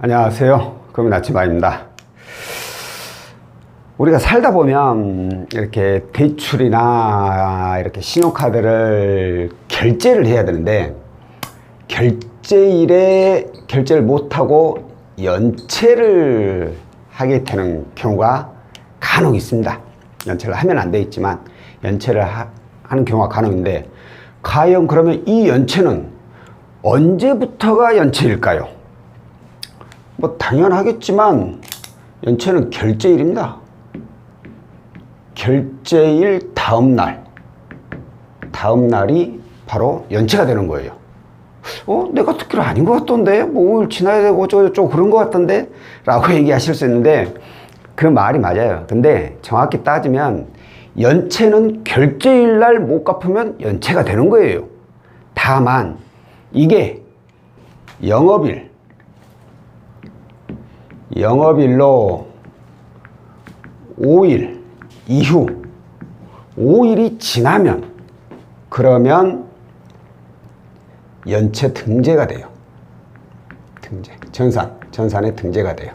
안녕하세요. 금인 아침마입니다. 우리가 살다 보면 이렇게 대출이나 이렇게 신용카드를 결제를 해야 되는데 결제일에 결제를 못하고 연체를 하게 되는 경우가 간혹 있습니다. 연체를 하면 안돼 있지만 연체를 하, 하는 경우가 간혹인데 과연 그러면 이 연체는 언제부터가 연체일까요? 뭐 당연하겠지만 연체는 결제일입니다. 결제일 다음 날, 다음 날이 바로 연체가 되는 거예요. 어, 내가 듣기로 아닌 것 같던데, 뭐 5일 지나야 되고 어쩌고저쩌고 그런 것 같던데, 라고 얘기하실 수 있는데, 그 말이 맞아요. 근데 정확히 따지면, 연체는 결제일 날 못 갚으면 연체가 되는 거예요. 다만, 이게 영업일, 영업일로 5일 이후 5일이 지나면 그러면 연체 등재가 돼요. 등재. 전산. 전산에 등재가 돼요.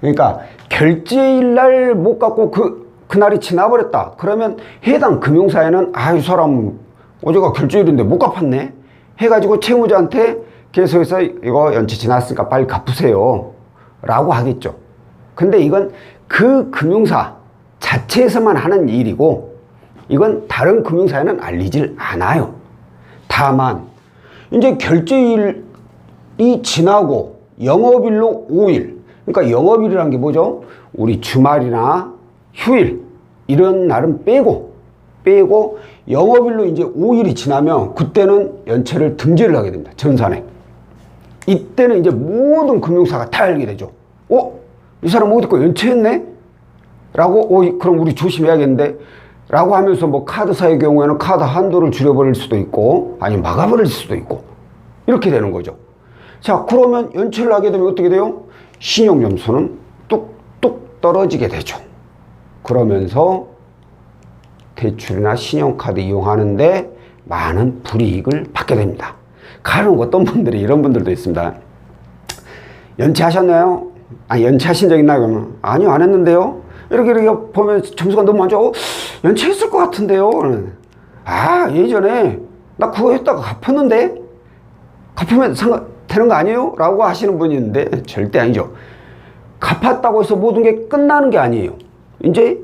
그러니까 결제일 날못 갚고 그 그날이 지나버렸다. 그러면 해당 금융사에는 아, 이 사람 어제가 결제일인데 못 갚았네. 해 가지고 채무자한테 계속해서 이거 연체 지났으니까 빨리 갚으세요. 라고 하겠죠. 근데 이건 그 금융사 자체에서만 하는 일이고 이건 다른 금융사에는 알리질 않아요. 다만 이제 결제일이 지나고 영업일로 5일 그러니까 영업일이란 게 뭐죠? 우리 주말이나 휴일 이런 날은 빼고 빼고 영업일로 이제 5일이 지나면 그때는 연체를 등재를 하게 됩니다. 전산에. 이때는 이제 모든 금융사가 다 알게 되죠. 어? 이 사람 어디 거 연체했네? 라고, 어, 그럼 우리 조심해야겠는데? 라고 하면서 뭐 카드사의 경우에는 카드 한도를 줄여버릴 수도 있고, 아니면 막아버릴 수도 있고, 이렇게 되는 거죠. 자, 그러면 연체를 하게 되면 어떻게 돼요? 신용점수는 뚝뚝 떨어지게 되죠. 그러면서 대출이나 신용카드 이용하는데 많은 불이익을 받게 됩니다. 간혹 어떤 분들이 이런 분들도 있습니다. 연체하셨나요? 아, 연체하신 적 있나요? 그러면 아니요, 안 했는데요. 이렇게 이렇게 보면 점수가 너무 안 좋아. 어, 연체했을 것 같은데요. 아, 예전에 나 그거 했다가 갚았는데 갚으면 상관 되는 거 아니에요? 라고 하시는 분이 있는데 절대 아니죠. 갚았다고 해서 모든 게 끝나는 게 아니에요. 이제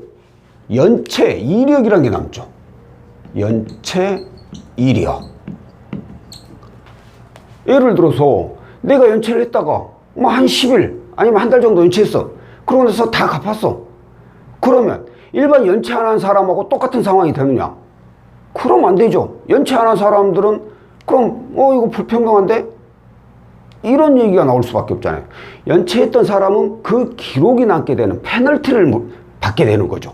연체 이력이라는 게 남죠. 연체 이력. 예를 들어서 내가 연체를 했다가 뭐 한 10일 아니면 한 달 정도 연체했어. 그러고 나서 다 갚았어. 그러면 일반 연체 안 한 사람하고 똑같은 상황이 되느냐? 그럼 안 되죠. 연체 안 한 사람들은 그럼 어 이거 불평등한데? 이런 얘기가 나올 수밖에 없잖아요. 연체했던 사람은 그 기록이 남게 되는 페널티를 받게 되는 거죠.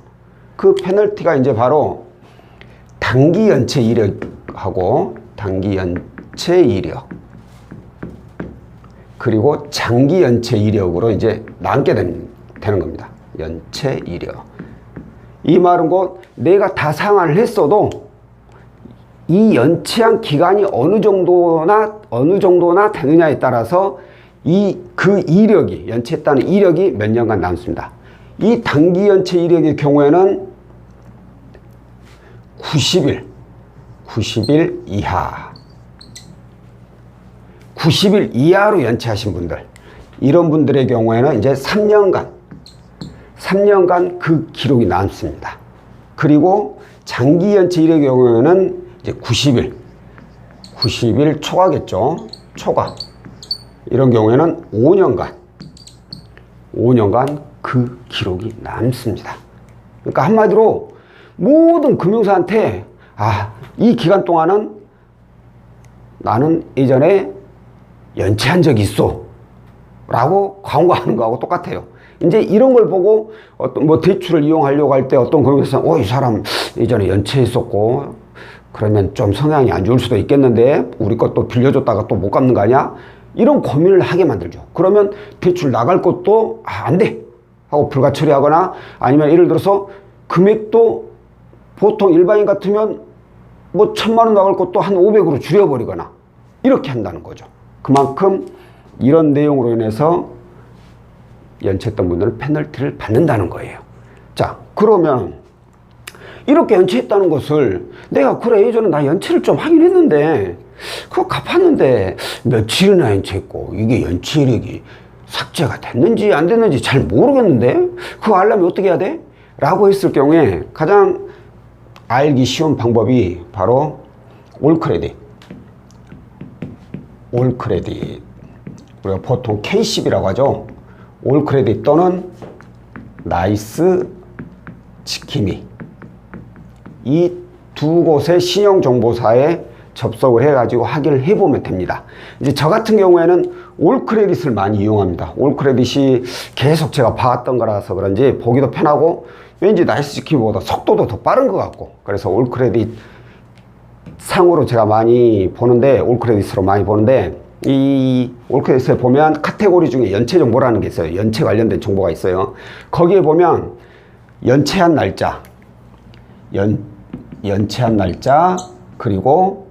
그 페널티가 이제 바로 단기 연체 이력하고 단기 연체 이력 그리고 장기 연체 이력으로 이제 남게 되는, 되는 겁니다. 연체 이력. 이 말은 곧 내가 다 상환을 했어도 이 연체한 기간이 어느 정도나 어느 정도나 되느냐에 따라서 이 그 이력이 연체했다는 이력이 몇 년간 남습니다. 이 단기 연체 이력의 경우에는 90일, 90일 이하, 90일 이하로 연체하신 분들, 이런 분들의 경우에는 이제 3년간, 3년간 그 기록이 남습니다. 그리고 장기 연체 이력의 경우에는 이제 90일, 90일 초과겠죠. 초과. 이런 경우에는 5년간, 5년간 그 기록이 남습니다. 그러니까 한마디로 모든 금융사한테 아, 이 기간 동안은 나는 예전에 연체한 적이 있어. 라고 광고하는 거하고 똑같아요. 이제 이런 걸 보고 어떤 뭐 대출을 이용하려고 할 때 어떤 금융사 어, 이 사람 예전에 연체했었고 그러면 좀 성향이 안 좋을 수도 있겠는데 우리 것도 빌려줬다가 또 못 갚는 거 아니야? 이런 고민을 하게 만들죠. 그러면 대출 나갈 것도 아, 안 돼. 하고 불가 처리하거나 아니면 예를 들어서 금액도 보통 일반인 같으면 뭐 천만 원 나갈 것도 한 500으로 줄여버리거나 이렇게 한다는 거죠. 그만큼 이런 내용으로 인해서 연체했던 분들은 페널티를 받는다는 거예요. 자, 그러면 이렇게 연체했다는 것을 내가 그래 예전에 나 연체를 좀 하긴 했는데 그거 갚았는데 며칠이나 연체했고 이게 연체 이력이 삭제가 됐는지 안 됐는지 잘 모르겠는데 그거 알려면 어떻게 해야 돼? 라고 했을 경우에 가장 알기 쉬운 방법이 바로 올 크레딧 올 크레딧 우리가 보통 K10이라고 하죠 올 크레딧 또는 나이스 지킴이 이 두 곳의 신용정보사에 접속을 해가지고 확인을 해보면 됩니다. 이제 저 같은 경우에는 올 크레딧을 많이 이용합니다. 올 크레딧이 계속 제가 봐왔던 거라서 그런지 보기도 편하고 왠지 나이스 지킴이보다 속도도 더 빠른 것 같고 그래서 올 크레딧 상으로 제가 많이 보는데 올 크레딧으로 많이 보는데 이 올크레딧에 보면 카테고리 중에 연체 정보라는 게 있어요. 연체 관련된 정보가 있어요. 거기에 보면 연체한 날짜, 연 연체한 날짜 그리고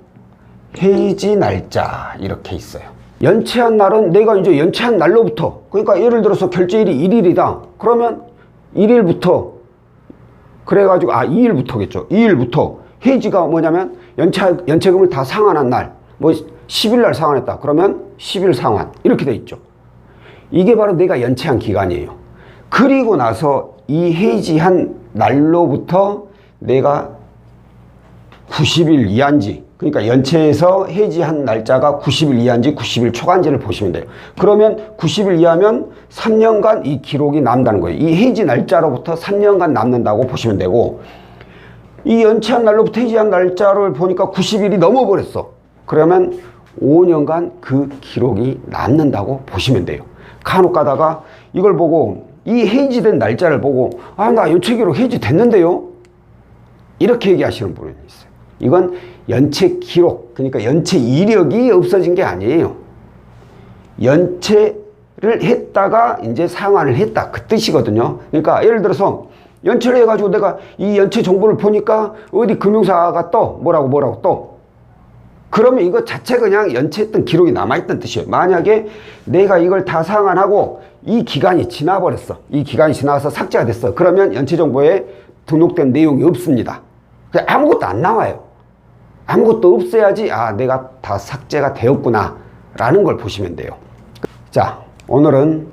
해지 날짜 이렇게 있어요. 연체한 날은 내가 이제 연체한 날로부터 그러니까 예를 들어서 결제일이 1일이다. 그러면 1일부터 그래가지고 아 2일부터겠죠. 2일부터 해지가 뭐냐면 연체 연체금을 다 상환한 날, 뭐 10일 날 상환했다. 그러면 10일 상환 이렇게 돼 있죠. 이게 바로 내가 연체한 기간이에요. 그리고 나서 이 해지한 날로부터 내가 90일 이한지 그러니까 연체에서 해지한 날짜가 90일 이한지 90일 초간지를 보시면 돼요. 그러면 90일 이하면 3년간 이 기록이 남다는 거예요. 이 해지 날짜로부터 3년간 남는다고 보시면 되고 이 연체한 날로부터 해지한 날짜를 보니까 90일이 넘어버렸어. 그러면 5년간 그 기록이 남는다고 보시면 돼요. 간혹 가다가 이걸 보고 이 해지된 날짜를 보고 아 나 연체 기록 해지됐는데요. 이렇게 얘기하시는 분이 있어요. 이건 연체 기록, 그러니까 연체 이력이 없어진 게 아니에요. 연체를 했다가 이제 상환을 했다. 그 뜻이거든요. 그러니까 예를 들어서 연체를 해가지고 내가 이 연체 정보를 보니까 어디 금융사가 또 뭐라고 뭐라고 또 그러면 이거 자체 그냥 연체했던 기록이 남아있던 뜻이에요. 만약에 내가 이걸 다 상환하고 이 기간이 지나버렸어. 이 기간이 지나서 삭제가 됐어. 그러면 연체 정보에 등록된 내용이 없습니다. 아무것도 안 나와요. 아무것도 없어야지 아 내가 다 삭제가 되었구나 라는 걸 보시면 돼요. 자 오늘은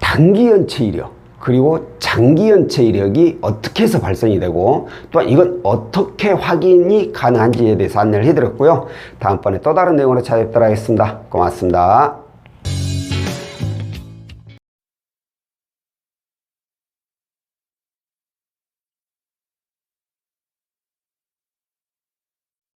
단기 연체 이력 그리고 장기 연체 이력이 어떻게 해서 발생이 되고 또한 이건 어떻게 확인이 가능한지에 대해서 안내를 해드렸고요. 다음번에 또 다른 내용으로 찾아뵙도록 하겠습니다. 고맙습니다.